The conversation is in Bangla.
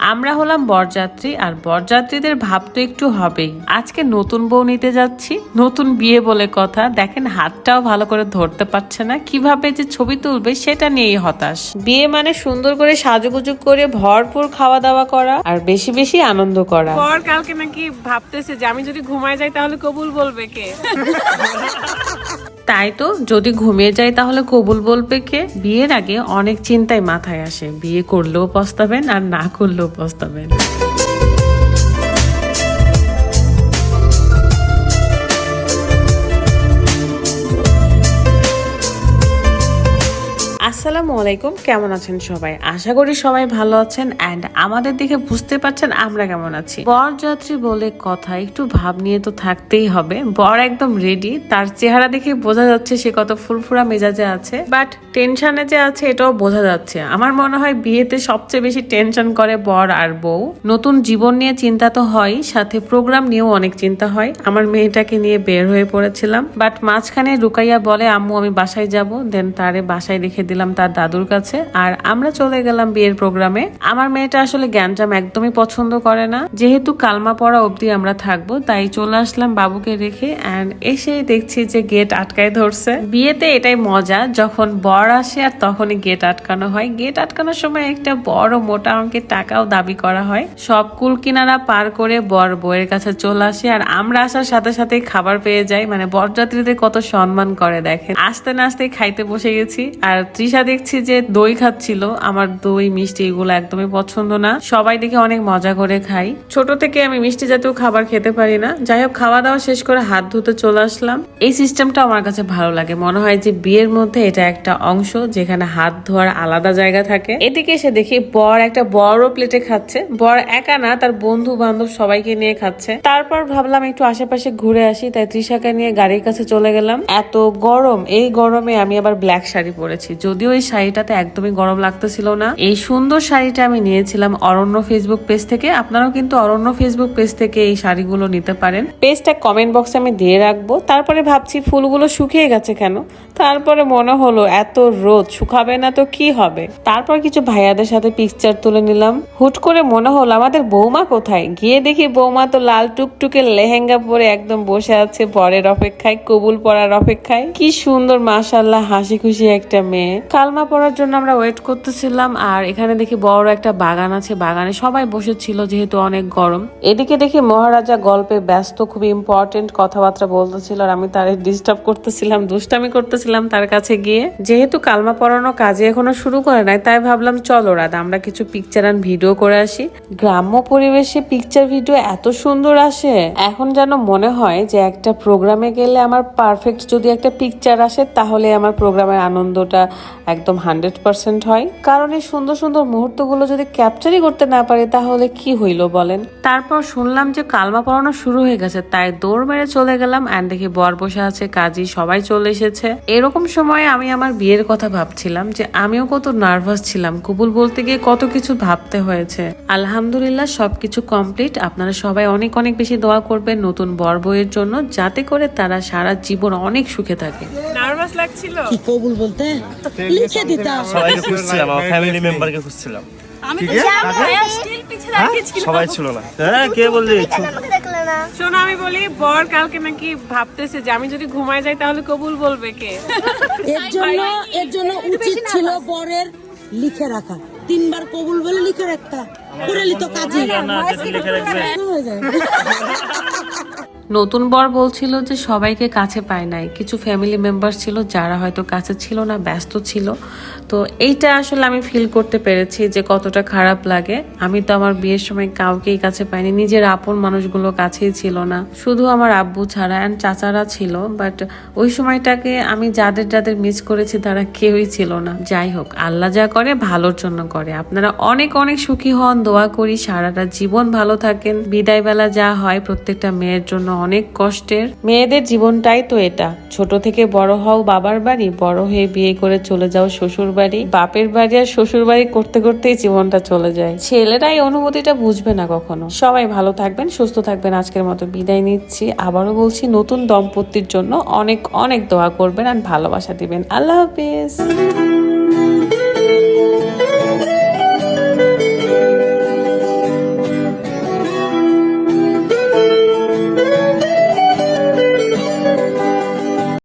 আমরা হলাম বরযাত্রী আর বরযাত্রীদের ভাব তো একটু হবেই। আজকে নতুন বউ নিতে যাচ্ছি নতুন বিয়ে বলে কথা। দেখেন হাতটাও ভালো করে ধরতে পারছে না। কীভাবে যে ছবি তুলবে সেটা নিয়েই হতাশ। বিয়ে মানে সুন্দর করে সাজুগুজু করে ভরপুর খাওয়া দাওয়া করা আর বেশি বেশি আনন্দ করা। পর কালকে নাকি ভাবতেছে যে আমি যদি ঘুমায় যাই তাহলে কবুল বলবে কে? তাই তো, যদি ঘুমিয়ে যায় তাহলে কবুল বলবে কে? বিয়ের আগে অনেক চিন্তায় মাথায় আসে। বিয়ে করলেও পস্তাবেন আর না করলেও পস্তাবেন। আসসালামু আলাইকুম, কেমন আছেন সবাই? আশা করি সবাই ভালো আছেন অ্যান্ড আমাদের দেখে বুঝতে পারছেন আমরা কেমন আছি। বরযাত্রী বলে কথা, একটু ভাব নিয়ে তো থাকতেই হবে। বর একদম রেডি তার চেহারা দেখে বোঝা যাচ্ছে সে কত ফুরফুরা মেজাজে আছে। বাট টেনশনে যে আছে, এটাও বোঝা যাচ্ছে। আমার মনে হয় বিয়েতে সবচেয়ে বেশি টেনশন করে বর আর বউ। নতুন জীবন নিয়ে চিন্তা তো হয়, সাথে প্রোগ্রাম নিয়েও অনেক চিন্তা হয়। আমার মেয়েটাকে নিয়ে বের হয়ে পড়েছিলাম। বাট মাঝখানে রুকাইয়া বলে, আম্মু, আমি বাসায় যাব। দেন তারে বাসায় রেখে দিলাম। তার দাদুর কাছে, আর আমরা চলে গেলাম বিয়ের প্রোগ্রামে। আমার মেয়েটা আসলে জ্ঞানজাম একদমই পছন্দ করে না। যেহেতু কালমা পড়া অবধি আমরা থাকব, তাই চলে আসলাম বাবুকে রেখে অ্যান্ড এসেই দেখছি যে গেট আটকায় ধরছে। বিয়েতে এটাই মজা, যখন বর আসে আর তখনই গেট আটকানো হয়। গেট আটকানোর সময় একটা বড় মোটা অঙ্কের টাকাও দাবি করা হয়। সব কুল কিনারা পার করে বর বউয়ের কাছে চলে আসে, আর আমরা আসার সাথে সাথেই খাবার পেয়ে যাই। মানে বরযাত্রীদের কত সম্মান করে দেখেন। আস্তে না আস্তে খাইতে বসে গেছি, আর তৃষা দেখছি যে দই খাচ্ছিল, আমার দই, মিষ্টি এগুলো একদমই পছন্দ না। সবাই দেখে অনেক মজা করে খাই। ছোট থেকে আমি মিষ্টি জাতীয় খাবার খেতে পারি না। যাই হোক, খাওয়া দাওয়া শেষ করে হাত ধুতে চলে আসলাম। এই সিস্টেমটা আমার কাছে ভালো লাগে। মনে হয় যে বিয়ের মধ্যে এটা একটা অংশ যেখানে হাত ধোয়ার আলাদা জায়গা থাকে। এদিকে এসে দেখি বর একটা বড় প্লেটে খাচ্ছে। বর একা না, তার বন্ধু বান্ধব সবাইকে নিয়ে খাচ্ছে। তারপর ভাবলাম একটু আশেপাশে ঘুরে আসি, তাই তৃষাকে নিয়ে গাড়ির কাছে চলে গেলাম। এত গরম, এই গরমে আমি আবার ব্ল্যাক শাড়ি পরেছি। যদিও এই শাড়িটাতে একদমই গরম লাগতেছিল না। এই সুন্দর শাড়িটা আমি নিয়েছিলাম অরণ্য ফেসবুক পেজ থেকে। আপনারাও কিন্তু অরণ্য ফেসবুক পেজ থেকে এই শাড়িগুলো নিতে পারেন। পেজটা কমেন্ট বক্সে আমি দিয়ে রাখব। তারপরে ভাবছি ফুলগুলো শুকিয়ে গেছে কেন? তারপরে মনে হলো, এত রোদ, শুকাবে না তো কি হবে? তারপর কিছু ভাইয়াদের সাথে পিকচার তুলে নিলাম। হুট করে মনে হলো, আমাদের বৌমা কোথায়? গিয়ে দেখি বৌমা তো লাল টুকটুকে লেহেঙ্গা পরে একদম বসে আছে বরের অপেক্ষায়, কবুল পড়ার অপেক্ষায়। কি সুন্দর মাশাল্লাহ হাসি খুশি একটা মেয়ে। কালমা পড়ার জন্য আমরা ওয়েট করতেছিলাম, আর এখানে দেখি বড় একটা বাগান আছে, বাগানে সবাই বসেছিল যেহেতু অনেক গরম। এদিকে দেখি মহারাজা গল্পে ব্যস্ত, খুব ইম্পর্টেন্ট কথাবার্তা বলতেছিল, আর আমি তারে ডিস্টার্ব করতেছিলাম, দুষ্টামি করতেছিলাম তার কাছে গিয়ে। যেহেতু কালমা পড়ানো কাজে এখনও শুরু করে নাই, তাই ভাবলাম চলো রাত আমরা কিছু পিকচার আর ভিডিও করে আসি। গ্রাম্য পরিবেশে পিকচার ভিডিও এত সুন্দর আসে, এখন যেন মনে হয় যে একটা প্রোগ্রামে গেলে আমার পারফেক্ট যদি একটা পিকচার আসে, তাহলে আমার প্রোগ্রামের আনন্দটা একদম হান্ড্রেড পার্সেন্ট হয়। কারণ এই সুন্দর সুন্দর মুহূর্তগুলো যদি ক্যাপচারই করতে না পারি তাহলে কি হইল বলেন? তারপর শুনলাম যে কালমা পড়ানো শুরু হয়ে গেছে তাই দৌড় মেরে চলে গেলাম অ্যান্ড দেখি বর বসে আছে কাজী সবাই চলে এসেছে। এরকম সময় আমি আমার বিয়ের কথা ভাবছিলাম যে আমিও কত নার্ভাস ছিলাম। কবুল বলতে গিয়ে কত কিছু ভাবতে হয়েছে। আলহামদুলিল্লাহ সবকিছু কমপ্লিট। আপনারা সবাই অনেক অনেক বেশি দোয়া করবেন নতুন বর বইয়ের জন্য যাতে করে তারা সারা জীবন অনেক সুখে থাকে। নার্ভাস লাগছিল? কি কবুল বলতে? লিখে দিতাম। সবাইকে খুঁজছিলাম আমার ফ্যামিলি মেম্বারকে খুঁজছিলাম। আমি তো স্টিল পিছে রাখিয়েছিল সবাই ছিল না। হ্যাঁ কে বললি শোনো আমি বলি বর কালকে নাকি ভাবতেছে যে আমি যদি ঘুমায় যাই তাহলে কবুল বলবে কে? এর জন্য এর জন্য উচিত ছিল বরের লিখে রাখা। তিনবার কবুল বলে লিখে রাখতা। করে লিতো কাজে না লিখে রাখবে। হয়ে যায়। নতুন বর বলছিল যে সবাইকে কাছে পায় নাই। কিছু ফ্যামিলি মেম্বার ছিল, যারা হয়তো কাছে ছিল না, ব্যস্ত ছিল। তো এইটা আসলে আমি ফিল করতে পেরেছি যে কতটা খারাপ লাগে। আমি তো আমার বিয়ের সময় কাউকেই কাছে পাইনি, নিজের আপন মানুষগুলো কাছেই ছিল না। শুধু আমার আব্বু ছাড়া অ্যান্ড চাচারা ছিল বাট ওই সময়টাকে আমি যাদের যাদের মিস করেছি তারা কেউই ছিল না। যাই হোক, আল্লাহ যা করে, ভালোর জন্য করে। আপনারা অনেক অনেক সুখী হন, দোয়া করি, সারাটা জীবন ভালো থাকেন। বিদায় বেলা যা হয় প্রত্যেকটা মেয়ের জন্য অনেক কষ্টের। মেয়েদের জীবনটাই তো এটা। ছোট থেকে বড় হও বাবার বাড়ি, বড় হয়ে বিয়ে করে চলে যাও শ্বশুর বাড়ি। বাপের বাড়ি আর শ্বশুর বাড়ি করতে করতেই জীবনটা চলে যায়। ছেলেরা এই অনুভূতিটা বুঝবে না কখনো। সবাই ভালো থাকবেন, সুস্থ থাকবেন। আজকের মতো বিদায় নিচ্ছি। আবারও বলছি, নতুন দম্পতির জন্য অনেক অনেক দোয়া করবেন আর ভালোবাসা দিবেন। আল্লাহ হাফিজ।